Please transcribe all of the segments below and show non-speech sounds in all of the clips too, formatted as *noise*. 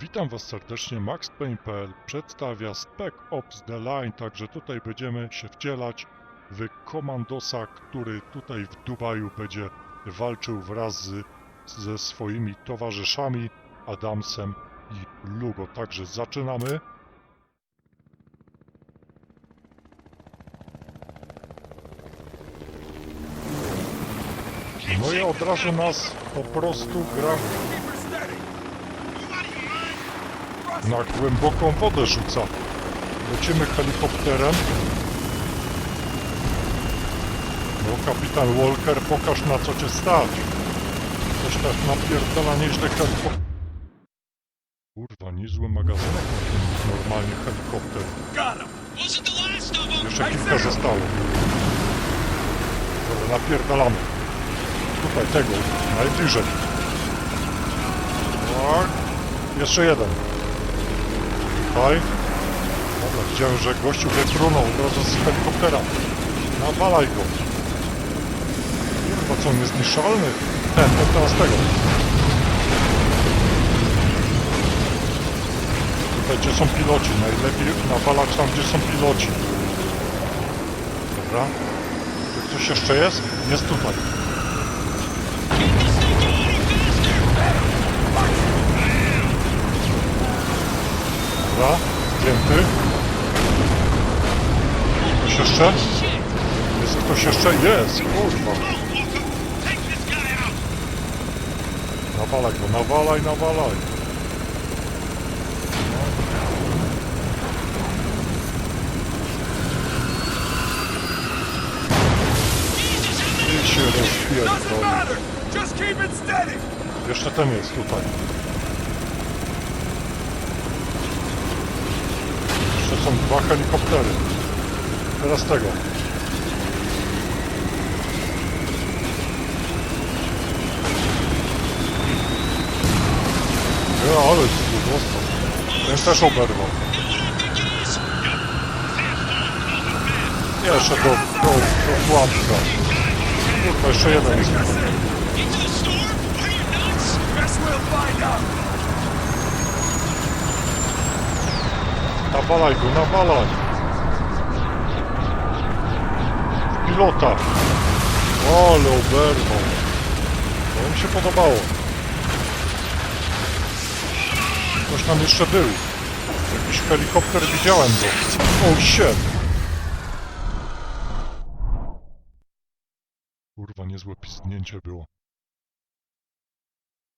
Witam Was serdecznie, MaxPain.pl przedstawia Spec Ops The Line, także tutaj będziemy się wcielać w komandosa, który tutaj w Dubaju będzie walczył wraz z, ze swoimi towarzyszami Adamsem i Lugo. Także zaczynamy. No i od razu nas po prostu gra na głęboką wodę rzuca. Lecimy helikopterem. No kapitan Walker, pokaż na co cię stać. Coś tak napierdala nieźle helikopter. Kurwa, niezły magazynek ma ten normalnie helikopter. Jeszcze kilka zostało. Dobra, napierdalamy. Tutaj tego, najbliżej. Tak. Jeszcze jeden. Tutaj. Dobra, widziałem, że gościu wytrunął od razu z helikoptera. Nawalaj go. Kurwa, co on jest niszczalny? Ten, ten teraz tego. Tutaj, gdzie są piloci. Najlepiej nawalać tam, gdzie są piloci. Dobra. Tu ktoś jeszcze jest? Jest tutaj. Dobra. Zdjęty. Ktoś jeszcze? Jest ktoś jeszcze? Jest! Kurwa. Nawalaj go, nawalaj, nawalaj. I się rozpierdol. Jeszcze ten jest tutaj. Są dwa helikoptery. Teraz tego. Ja, ale tu dostał. Ten też oberwał. Jeszcze do, do, do pułapka. Kurwa, jeszcze jeden jest. Into the storm? Are you nuts? Guess we'll find out! Nawalaj go, nawalaj! Pilota! Ale oberwał! To mi się podobało. Ktoś tam jeszcze był. Jakiś helikopter widziałem go. O shit! Kurwa, niezłe pizdnięcie było.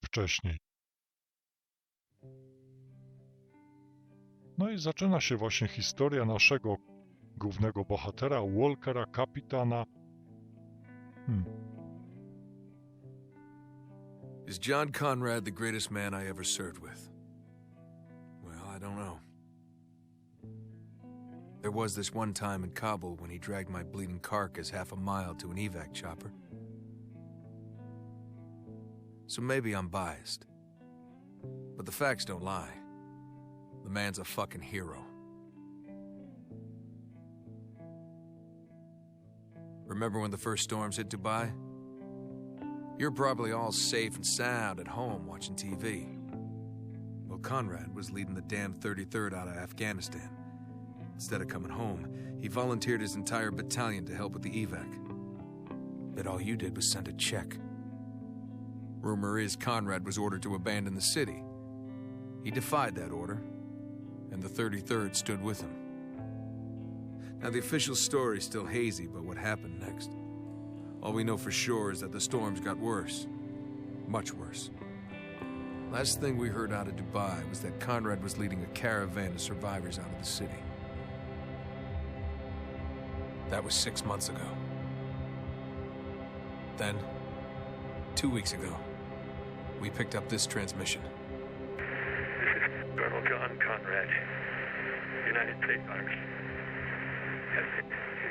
Wcześniej. No i zaczyna się właśnie historia naszego głównego bohatera, Walkera, kapitana. Hmm. Is John Conrad the greatest man I ever served with? Well, I don't know. There was this one time in Kabul when he dragged my bleeding carcass half a mile to an evac chopper. So maybe I'm biased. But the facts don't lie. The man's a fucking hero. Remember when the first storms hit Dubai? You're probably all safe and sound at home watching TV. Well, Conrad was leading the damn 33rd out of Afghanistan. Instead of coming home, he volunteered his entire battalion to help with the evac. But all you did was send a check. Rumor is Conrad was ordered to abandon the city. He defied that order, and the 33rd stood with him. Now, the official story's still hazy about what happened next. All we know for sure is that the storms got worse. Much worse. Last thing we heard out of Dubai was that Conrad was leading a caravan of survivors out of the city. That was six months ago. Then, two weeks ago, we picked up this transmission. John Conrad, United States Army.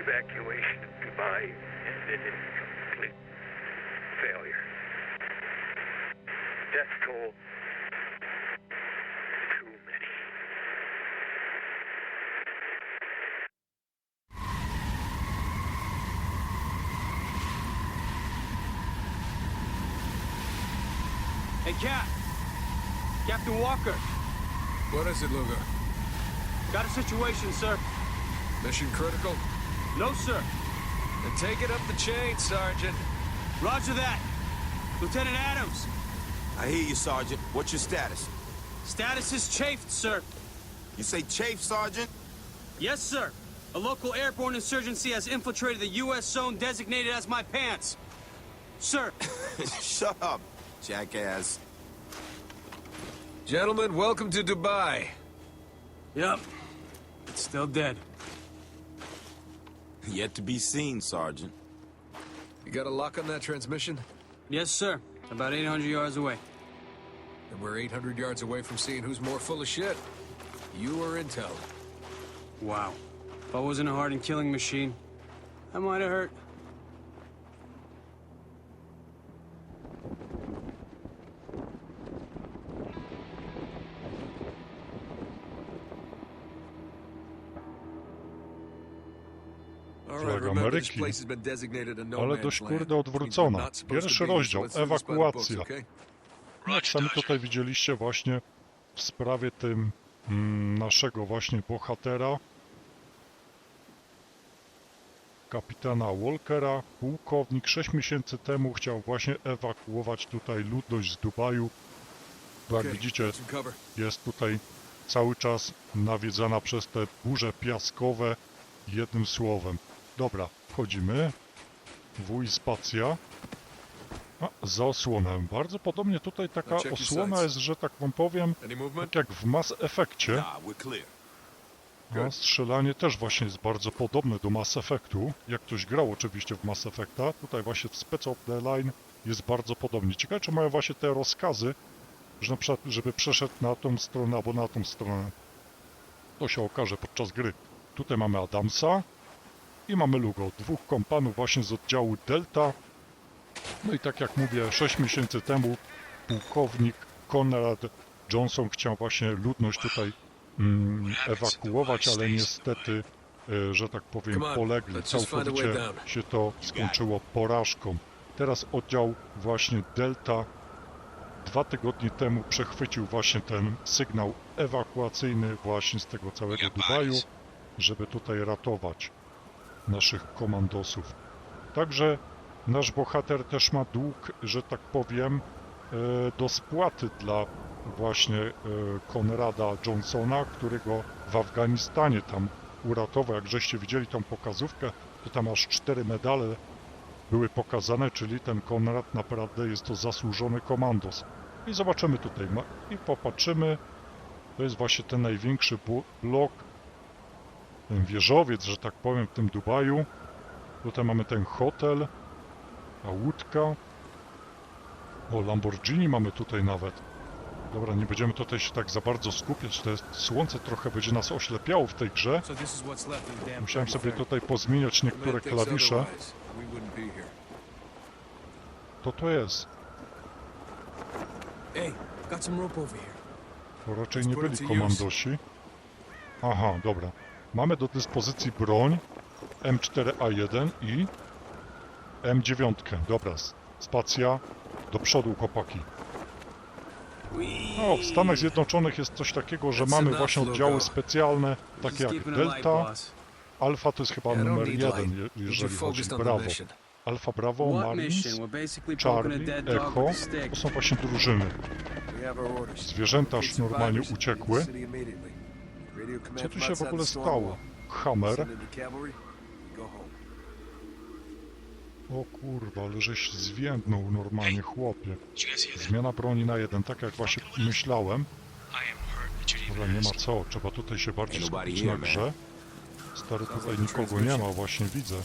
Evacuation of Dubai ended in complete failure. Death toll too many. Hey, Cap! Captain Walker! What is it, Lugo? Got a situation, sir. Mission critical? No, sir. Then take it up the chain, Sergeant. Roger that. Lieutenant Adams. I hear you, Sergeant. What's your status? Status is chafed, sir. You say chafed, Sergeant? Yes, sir. A local airborne insurgency has infiltrated the U.S. zone designated as my pants. Sir, *laughs* Shut up, jackass. Gentlemen, welcome to Dubai. yep. It's still dead. Yet to be seen, Sergeant. You got a lock on that transmission? Yes, sir. About 800 yards away. And we're 800 yards away from seeing who's more full of shit. You or Intel? Wow. If I wasn't a hardened killing machine, I might have hurt. Flag Ameryki. no Ale dość kurde odwrócona. Pierwszy rozdział, ewakuacja. Jak sami tutaj widzieliście właśnie w sprawie tym mm, naszego właśnie bohatera, kapitana Walkera, pułkownik 6 miesięcy temu chciał właśnie ewakuować tutaj ludność z Dubaju. Bo jak widzicie, jest tutaj cały czas nawiedzana przez te burze piaskowe. Jednym słowem. Dobra, wchodzimy. Wuj spacja. A, za osłonę. Bardzo podobnie tutaj taka your osłona jest, że tak wam powiem, tak jak w Mass Effectie. A strzelanie też właśnie jest bardzo podobne do Mass Effectu. Jak ktoś grał oczywiście w Mass Effecta, tutaj właśnie w Spec of the Line jest bardzo podobnie. Ciekawe, czy mają właśnie te rozkazy, że na przykład, żeby przeszedł na tą stronę albo na tą stronę. To się okaże podczas gry. Tutaj mamy Adamsa i mamy Lugo, dwóch kompanów właśnie z oddziału Delta. No i tak jak mówię, 6 miesięcy temu pułkownik Conrad Johnson chciał właśnie ludność tutaj mm, ewakuować, ale niestety, e, że tak powiem, polegli. Całkowicie się to skończyło porażką. Teraz oddział właśnie Delta dwa tygodnie temu przechwycił właśnie ten sygnał ewakuacyjny właśnie z tego całego Dubaju, żeby tutaj ratować naszych komandosów. Także nasz bohater też ma dług, że tak powiem, e, do spłaty dla właśnie e, Konrada Johnsona, którego w Afganistanie tam uratował. Jak żeście widzieli tą pokazówkę, to tam aż cztery medale były pokazane, czyli ten Konrad naprawdę jest to zasłużony komandos. I zobaczymy tutaj i popatrzymy. To jest właśnie ten największy blok, ten wieżowiec, że tak powiem, w tym Dubaju. Tutaj mamy ten hotel, a łódka. O, Lamborghini mamy tutaj nawet. Dobra, nie będziemy tutaj się tak za bardzo skupiać, to jest, słońce trochę będzie nas oślepiało w tej grze. Musiałem sobie 33rd. tutaj pozmieniać niektóre klawisze. To to jest. To raczej nie byli komandosi. Aha, dobra. Mamy do dyspozycji broń M4A1 i M9. Dobra, spacja do przodu, chłopaki. No, w Stanach Zjednoczonych jest coś takiego, że mamy właśnie oddziały specjalne, takie jak Delta. Alfa to jest chyba numer jeden, jeżeli chodzi Brawo. Alfa Bravo, Marines, Charlie, Echo. To są właśnie drużyny. Zwierzęta już normalnie uciekły. Co tu się w ogóle stało? Hammer. O kurwa, ale żeś zwiędnął normalnie, chłopie. Zmiana broni na jeden, tak jak właśnie myślałem. Dobra, even nie ma co, trzeba tutaj się bardziej skupić na grze. Stary, tutaj nikogo nie ma, właśnie widzę.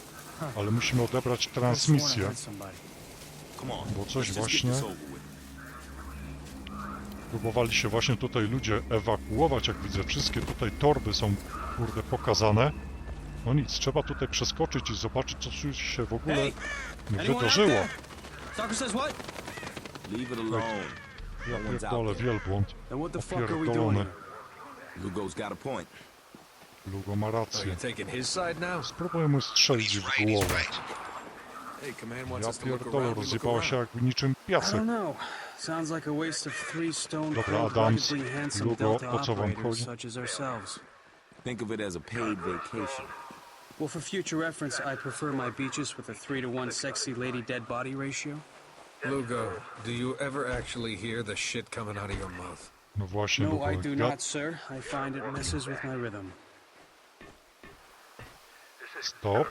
Ale musimy odebrać transmisję, bo coś właśnie. Próbowali się właśnie tutaj ludzie ewakuować, jak widzę. Wszystkie tutaj torby są, kurde, pokazane. No nic, trzeba tutaj przeskoczyć i zobaczyć, co tu się w ogóle wydarzyło. Ja No pierdolę, wielbłąd. Opierdolony. Lugo's got a point. Lugo ma rację. mu strzelić w głowę. Ja us to look pierdolę, around. We look rozjebała się around. jak niczym I piasek. Sounds like a waste of three stone Dobra, Adams, ruggedly Lugo, Delta o co wam chodzi? such as ourselves. Think of it as a paid vacation. Well, for future reference, I prefer my beaches with a three to one sexy lady dead body ratio. Lugo, do you ever actually hear the shit coming out of your mouth? No właśnie, No, I do Ja not, sir. I find it messes with my rhythm. Stop.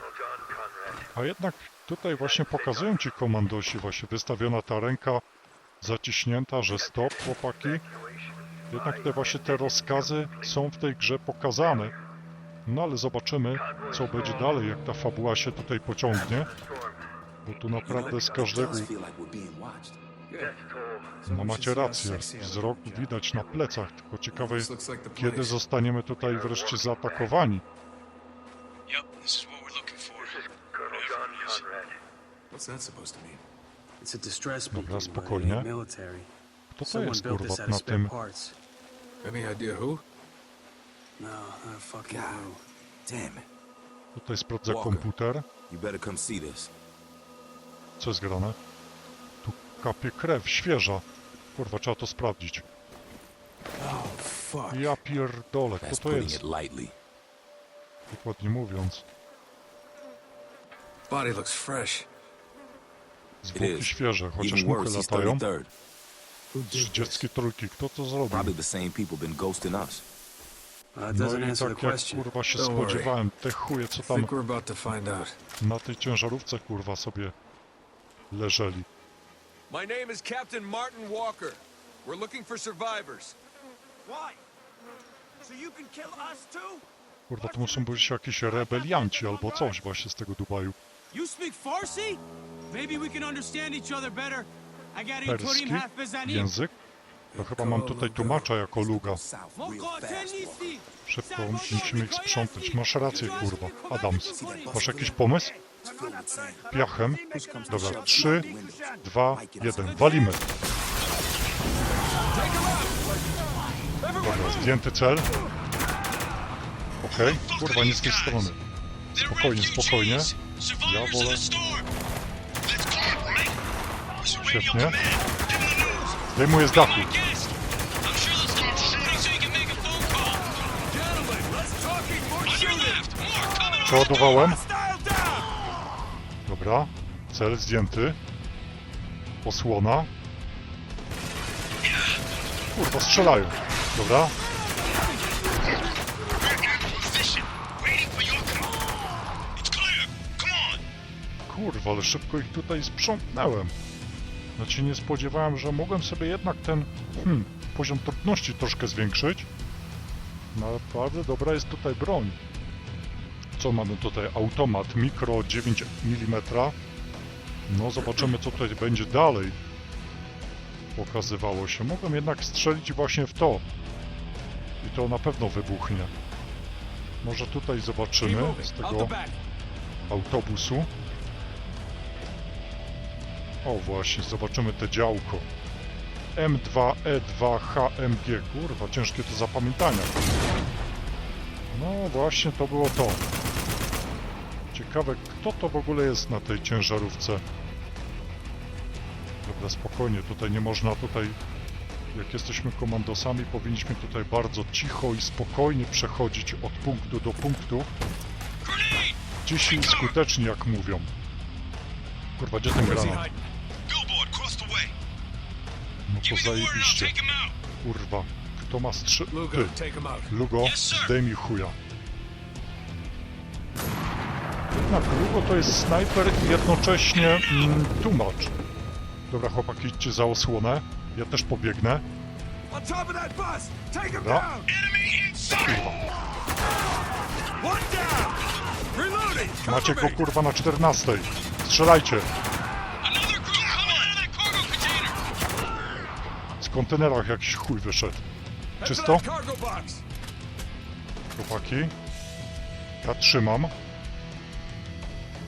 A jednak tutaj właśnie pokazują ci komandosi, właśnie wystawiona ta ręka zaciśnięta, że stop, chłopaki. Jednak te właśnie te rozkazy są w tej grze pokazane. No ale zobaczymy, co będzie dalej, jak ta fabuła się tutaj pociągnie. Bo tu naprawdę z każdego... No macie rację, wzrok widać na plecach, tylko ciekawe kiedy zostaniemy tutaj wreszcie zaatakowani. Yep, this is what we're looking for. Whatever it is. What's that supposed to mean? It's a distress Dobra, spokojnie. military. Kto to Someone jest built kurwa na spare tym? parts. Any idea who? No, a fucking clue. Damn it. Tutaj sprawdzę Walker. komputer. You better come see this. Co jest grane? Tu kapie krew, świeża. Kurwa, trzeba to sprawdzić. Oh, fuck. Ja pierdolę, kto That's to putting jest? it lightly. Dokładnie mówiąc. Body looks fresh. Zwłoki is. świeże, chociaż Even muchy latają. 33rd. Trzydziestki trójki, kto to zrobił? Probably the same people been ghosting us. It No i answer the tak jak question. kurwa się spodziewałem, te chuje co tam think we're about to find out. na tej ciężarówce kurwa sobie leżeli. My name is Captain Martin Walker. We're looking for survivors. Why? So you can kill us too? Kurwa, to muszą być jakieś rebelianci albo coś właśnie z tego Dubaju. You speak Farsi? Maybe we can understand each other better. I got Bezani. Język? To chyba mam tutaj tłumacza jako luga. Szybko, musimy ich sprzątać. Masz rację, kurwa. Adams, masz jakiś pomysł? Piachem? Dobra, trzy, dwa, jeden. Walimy. Dobra, zdjęty cel. Okej, kurwa, nie z tej strony. Spokojnie, spokojnie. Survivors Ja of wolę- the storm. Let's. Command. Give the news. Zdejmuję z dachu. My guest. I'm sure they'll stop shooting so you can make a phone call. Gentlemen, less talking, more On your shooting! left. More coming on. Przeładowałem. Down! Dobra, cel zdjęty. Osłona. Kurwa, strzelają. Dobra, ale szybko ich tutaj sprzątnąłem. Znaczy nie spodziewałem, że mogłem sobie jednak ten hmm, poziom trudności troszkę zwiększyć. Naprawdę dobra jest tutaj broń. Co mamy tutaj? Automat mikro 9 mm. No zobaczymy co tutaj będzie dalej. Pokazywało się. Mogłem jednak strzelić właśnie w to. I to na pewno wybuchnie. Może tutaj zobaczymy z tego autobusu. O właśnie, zobaczymy te działko. M2E2HMG. Kurwa, ciężkie do zapamiętania. No właśnie, to było to. Ciekawe, kto to w ogóle jest na tej ciężarówce. Dobra, spokojnie, tutaj nie można tutaj... Jak jesteśmy komandosami, powinniśmy tutaj bardzo cicho i spokojnie przechodzić od punktu do punktu. Dziś skutecznie, jak mówią. Kurwa, gdzie ten granat? I'll zajebiście. Kurwa, kto ma strzy... Lugo, Ty. Lugo, zdejmij chuja. Jednak Lugo to jest snajper i jednocześnie mm, tłumacz. Dobra, chłopaki, idźcie za osłonę. Ja też pobiegnę. Dobra. Cover Macie go kurwa na 14. Strzelajcie. Kontenerach jakiś chuj wyszedł. Czysto? Chłopaki. Ja trzymam.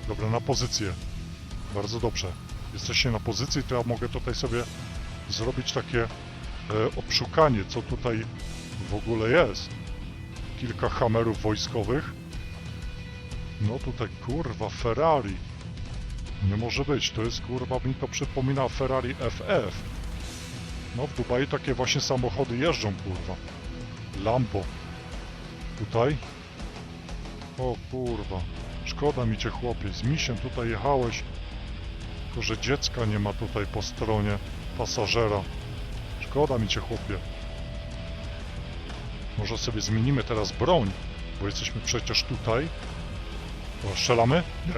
Dobra, na pozycję. Bardzo dobrze. Jesteście na pozycji, to ja mogę tutaj sobie zrobić takie e, obszukanie, co tutaj w ogóle jest. Kilka hamerów wojskowych. No tutaj kurwa Ferrari. Nie może być, to jest kurwa, mi to przypomina Ferrari FF. No w Dubaju takie właśnie samochody jeżdżą kurwa. Lambo. Tutaj? O kurwa. Szkoda mi cię chłopie, z misiem tutaj jechałeś. Tylko, że dziecka nie ma tutaj po stronie pasażera. Szkoda mi cię chłopie. Może sobie zmienimy teraz broń, bo jesteśmy przecież tutaj. O, strzelamy? Nie.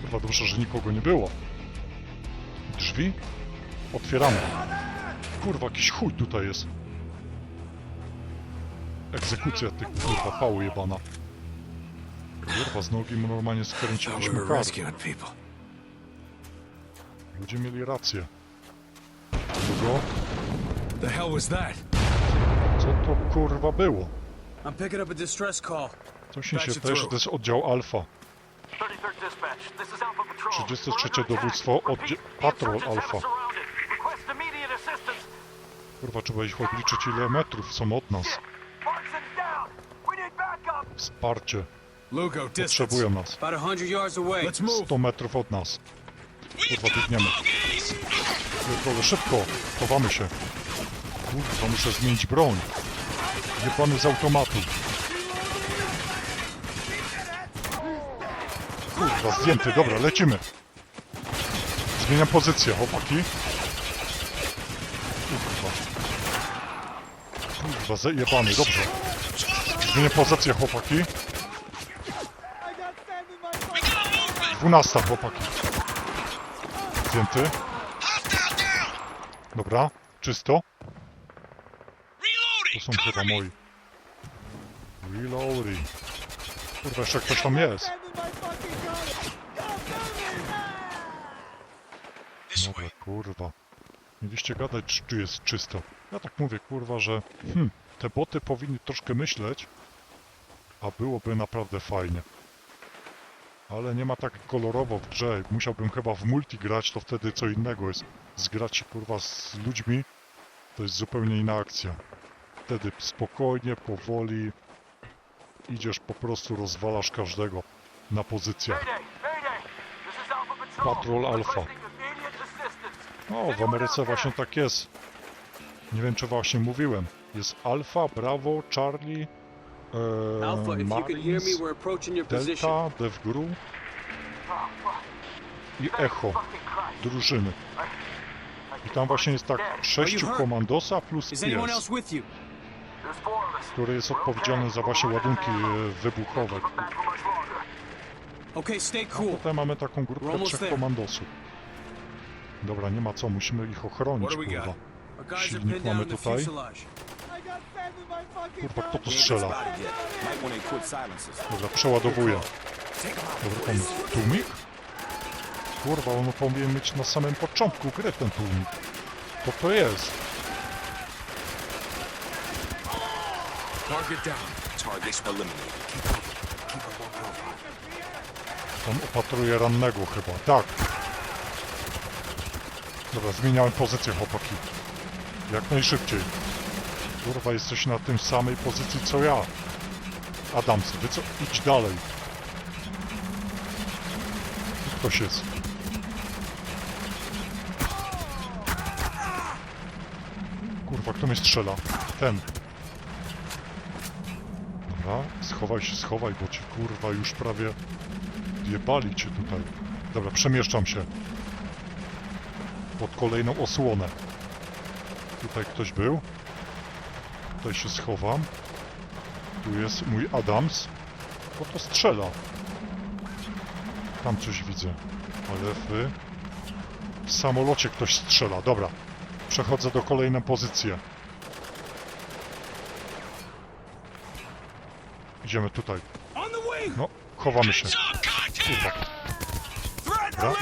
Kurwa, dobrze, że nikogo nie było. Drzwi? Otwieramy. Kurwa, jakiś chuj tutaj jest. Egzekucja tych kurwa pału jebana. Kurwa, z nogi mu normalnie skręciliśmy people. Ludzie mieli rację. Długo? The hell was that? Co to kurwa było? I'm picking up a distress call. Coś mi się wydaje, że to jest oddział Alfa. 33 dowództwo oddzie- Patrol Alfa. Kurwa, trzeba ich obliczyć ile metrów są od nas. Wsparcie. Potrzebują nas. About a hundred yards away. Let's move. 100 metrów od nas. Kurwa, biegniemy. Pierdolę, szybko! Chowamy się. Kurwa, muszę zmienić broń. Jebany z automatu. Kurwa, zdjęty. Dobra, lecimy. Zmieniam pozycję, chłopaki. Kurwa. Kurwa, zajebany, dobrze. Zmieniam pozycję, chłopaki. I got sand in my We got a movement! 12, chłopaki. Zdjęty. Dobra, czysto. To są chyba moi. Reloading. Kurwa, jeszcze ktoś tam jest. sand in my fucking gun. Go, go, This Dobra, kurwa. Mieliście gadać, czy tu jest czysto. Ja tak mówię, kurwa, że hmm, te boty powinny troszkę myśleć, a byłoby naprawdę fajnie. Ale nie ma tak kolorowo w grze. Musiałbym chyba w multi grać, to wtedy co innego jest. Zgrać się, kurwa, z ludźmi, to jest zupełnie inna akcja. Wtedy spokojnie, powoli idziesz, po prostu rozwalasz każdego na pozycjach. Patrol. Immediate No, w Ameryce właśnie tak jest. Nie wiem, czy właśnie mówiłem. Jest Alfa, Bravo, Charlie, e, Alpha, if you can hear me, Marines, we're approaching your position. Delta, Devgru i Echo, drużyny. I tam właśnie jest tak sześciu komandosa plus Is anyone pies, else with you? There's four of us. który jest odpowiedzialny za właśnie ładunki e, wybuchowe. Okay, stay cool. Potem mamy taką grupę trzech komandosów. Dobra, nie ma co, musimy ich ochronić, kurwa. Silnik mamy tutaj. Kurwa, kto to strzela? Dobra, przeładowuję. Dobry pomysł. Tłumik? Kurwa, on powinien mieć na samym początku gry ten tłumik. To to jest. On opatruje rannego chyba. Tak. Dobra, zmieniałem pozycję, chłopaki. Jak najszybciej. Kurwa, jesteś na tym samej pozycji co ja. Adams, wy co? Idź dalej. Tu Ktoś jest. Kurwa, kto mnie strzela? Ten. Dobra, schowaj się, schowaj, bo ci kurwa już prawie jebali cię tutaj. Dobra, przemieszczam się. Pod kolejną osłonę. Tutaj ktoś był. Tutaj się schowam. Tu jest mój Adams. Bo to strzela. Tam coś widzę. Ale w... W samolocie ktoś strzela. Dobra. Przechodzę do kolejnej pozycji. Idziemy tutaj. No, chowamy się. Kurwa. Dobra.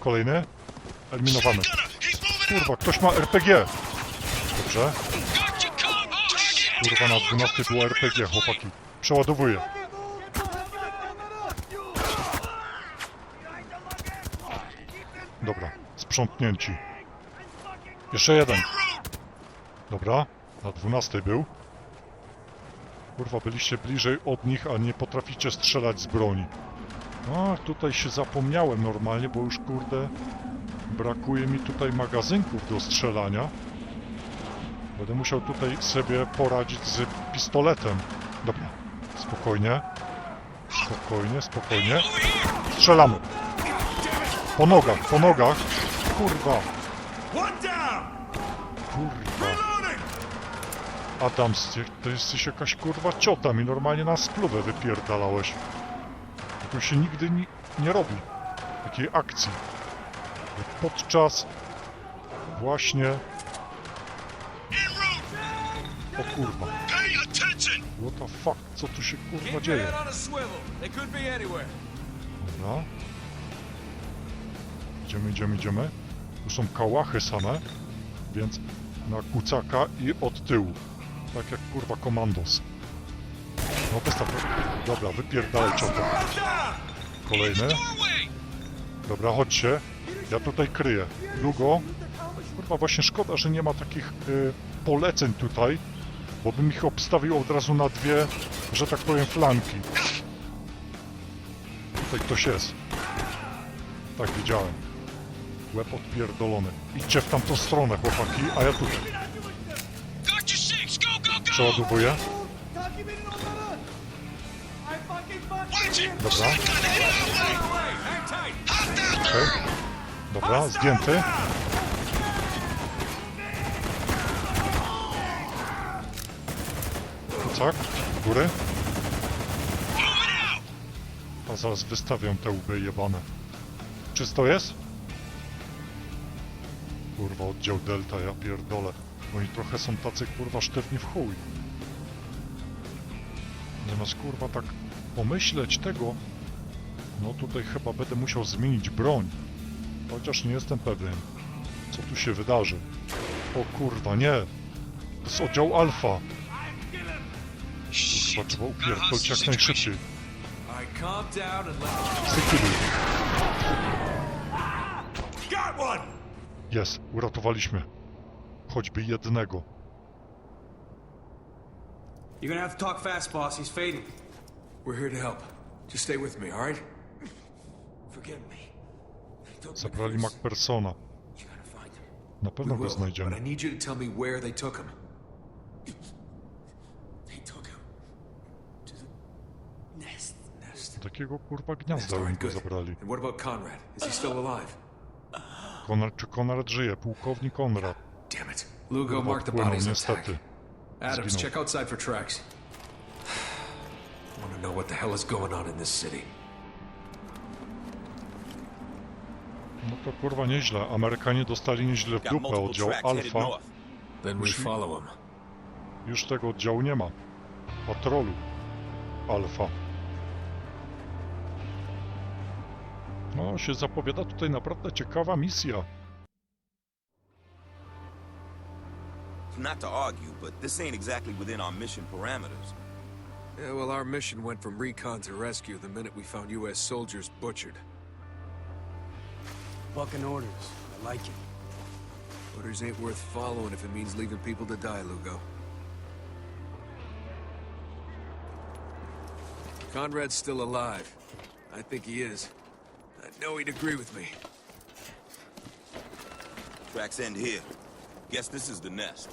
Kolejny. Moving Kurwa, ktoś ma RPG. Dobrze. Kurwa, na down! 12 było RPG, chłopaki. Przeładowuję. Dobra, sprzątnięci. Jeszcze jeden. Dobra, na 12 był. Kurwa, byliście bliżej od nich, a nie potraficie strzelać z broni. A, tutaj się zapomniałem normalnie, bo już kurde brakuje mi tutaj magazynków do strzelania. Będę musiał tutaj sobie poradzić z pistoletem. Dobra, spokojnie. Spokojnie, spokojnie. Strzelamy. Po nogach, po nogach. Kurwa, kurwa. Adams, to jesteś jakaś kurwa ciota mi normalnie na spluwę wypierdalałeś. Tego się nigdy ni nie robi. Takiej akcji. Podczas właśnie... O kurwa. What the fuck? Co tu się kurwa dzieje? Dobra. Idziemy, idziemy, idziemy. Tu są kałachy same, więc na kucaka i od tyłu. Tak jak kurwa komandos. No wystaw. Dobra, wypierdalaj ciotę. Kolejny. Dobra, chodźcie. Ja tutaj kryję. Długo. Kurwa, właśnie szkoda, że nie ma takich y, poleceń tutaj, bo bym ich obstawił od razu na dwie, że tak powiem, flanki. Tutaj ktoś jest. Tak, widziałem. Łeb odpierdolony. Idźcie w tamtą stronę, chłopaki, a ja tutaj. Przeładowuję. Dobra. Shotgun Dobra, zdjęty. Kucak, góry. A zaraz wystawiam te łby jebane. Czysto jest? Kurwa, oddział Delta, ja pierdolę. Oni trochę są tacy, kurwa, sztywni w chuj. Zamiast, kurwa, tak pomyśleć tego, no tutaj chyba będę musiał zmienić broń. Chociaż nie jestem pewien, co tu się wydarzy. O kurwa, nie! To jest oddział Alfa. Kurwa, trzeba upierdolić jak najszybciej. One! Jest, uratowaliśmy. Choćby jednego. You're gonna have to talk fast, boss. He's fading. We're here to help. Just stay with me, all right? Forgive me. Zabrali Macpersona. Na pewno go znajdziemy. Takiego kurwa gniazda oni go zabrali. Konrad, czy Konrad żyje? Pułkownik Konrad. Lugo marked the bodies niestety. Adams, check outside for tracks. *sighs* I want to know what the hell is going on in this city. No to kurwa nieźle. Amerykanie dostali nieźle w dupę. Oddział Alfa. Już-. Już tego oddziału nie ma. Patrolu. Alfa. No, się zapowiada tutaj naprawdę ciekawa misja. Not to argue, but this ain't exactly within our mission parameters. Yeah, well, our mission went from recon to rescue the minute we found U.S. soldiers butchered. Bucking orders. I like it. Orders ain't worth following if it means leaving people to die, Lugo. Conrad's still alive. I think he is. I know he'd agree with me. Tracks end here. Guess this is the nest.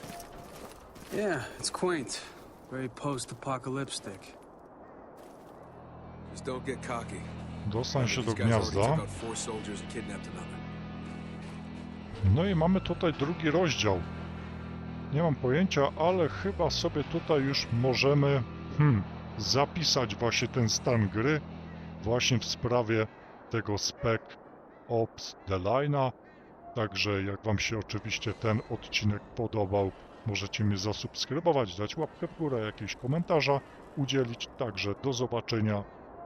Yeah, it's quaint. Very post-apocalyptic. Just don't get cocky. Dostań się do gniazda. No i mamy tutaj drugi rozdział. Nie mam pojęcia, ale chyba sobie tutaj już możemy hmm, zapisać właśnie ten stan gry właśnie w sprawie tego Spec Ops The Line'a. Także jak Wam się oczywiście ten odcinek podobał, możecie mnie zasubskrybować, dać łapkę w górę, jakieś komentarza udzielić. Także do zobaczenia,